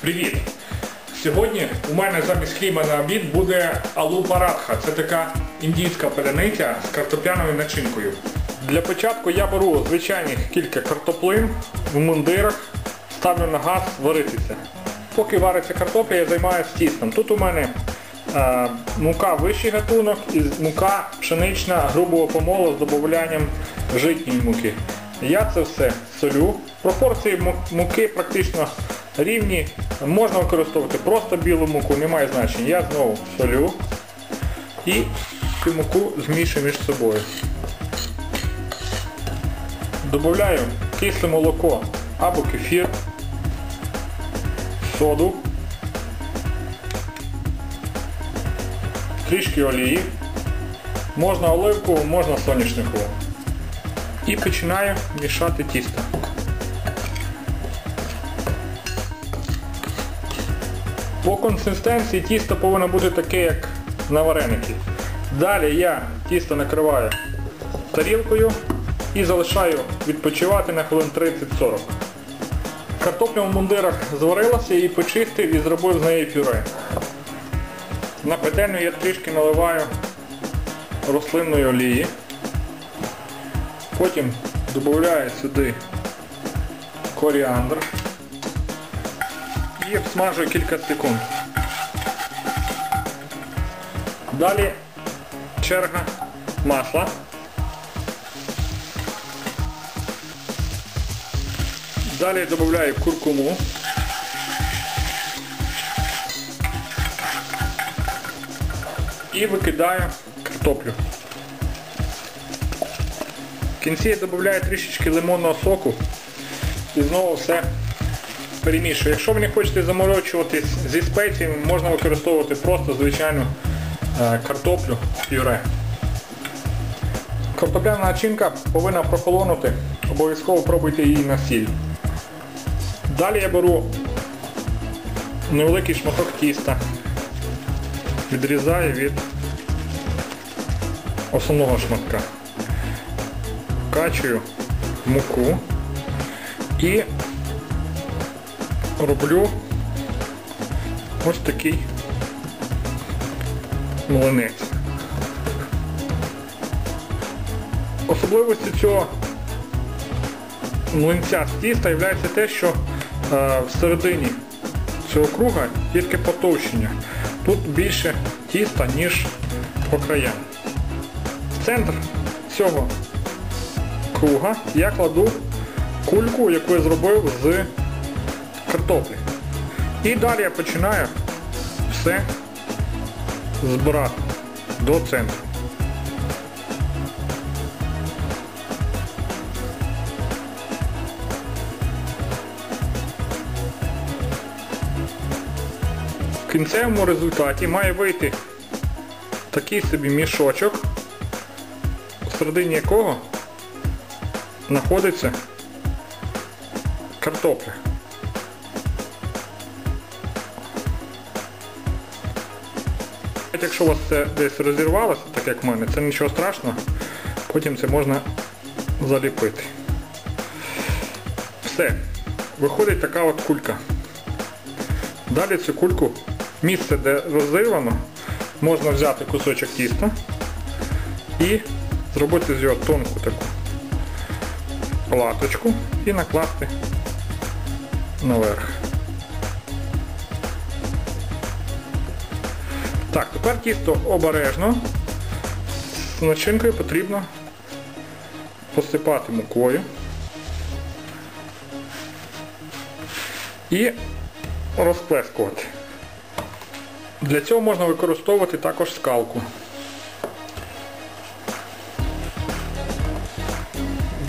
Привіт! Сьогодні у мене замість хліба на обід буде алу парадха. Це така індійська паляниця з картопляною начинкою. Для початку я беру звичайних кілька картоплин в мундирах, ставлю на газ варитися. Поки вариться картопля, я займаюся тістом. Тут у мене е, мука вищий гатунок і мука пшенична грубого помолу з додаванням житньої муки. Я це все солю. Пропорції муки практично рівні. Можна використовувати просто білу муку, немає значення. Я знову солю і цю муку змішую між собою. Добавляю кисле молоко або кефір, соду, трішки олії, можна оливкову, можна соняшникову. І починаю мішати тісто. По консистенції тісто повинно бути таке, як на вареники. Далі я тісто накриваю тарілкою і залишаю відпочивати на хвилин 30-40. Картопля в мундирах зварилася, її почистив і зробив з неї пюре. На петельню я трішки наливаю рослинної олії. Потім додаю сюди коріандр і обсмажую кілька секунд. Далі черга масла. Далі додаю куркуму. І викидаю картоплю. Кінці я додаю трішечки лимонного соку і знову все перемішую. Якщо ви не хочете заморочуватись зі спеціями, можна використовувати просто звичайну е, картоплю пюре. Картопляна начинка повинна прохолонути, обов'язково пробуйте її на сіль. Далі я беру невеликий шматок тіста, відрізаю від основного шматка, вкачую муку і роблю ось такий млинець. Особливістю цього млинця з тіста є те, що е, всередині цього круга таке потовщення. Тут більше тіста, ніж по краям. Центр цього круга я кладу кульку, яку я зробив з картоплі. І далі я починаю все збирати до центру. В кінцевому результаті має вийти такий собі мішочок, всередині якого знаходиться картопля. Якщо у вас це десь розірвалося, так як в мене, це нічого страшного, потім це можна заліпити. Все. Виходить така от кулька. Далі цю кульку, місце, де розірвано, можна взяти кусочок тіста і зробити з його тонку таку латочку і накласти наверх. Так, тепер тісто обережно. З начинкою потрібно посипати мукою і розплескувати. Для цього можна використовувати також скалку.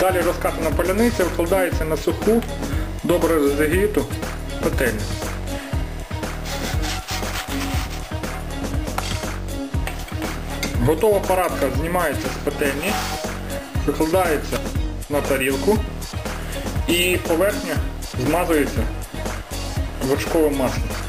Далі розкатана паляниця викладається на суху, добре розігріту пательню. Готова парадка знімається з пательні, викладається на тарілку і поверхня змазується вершковим маслом.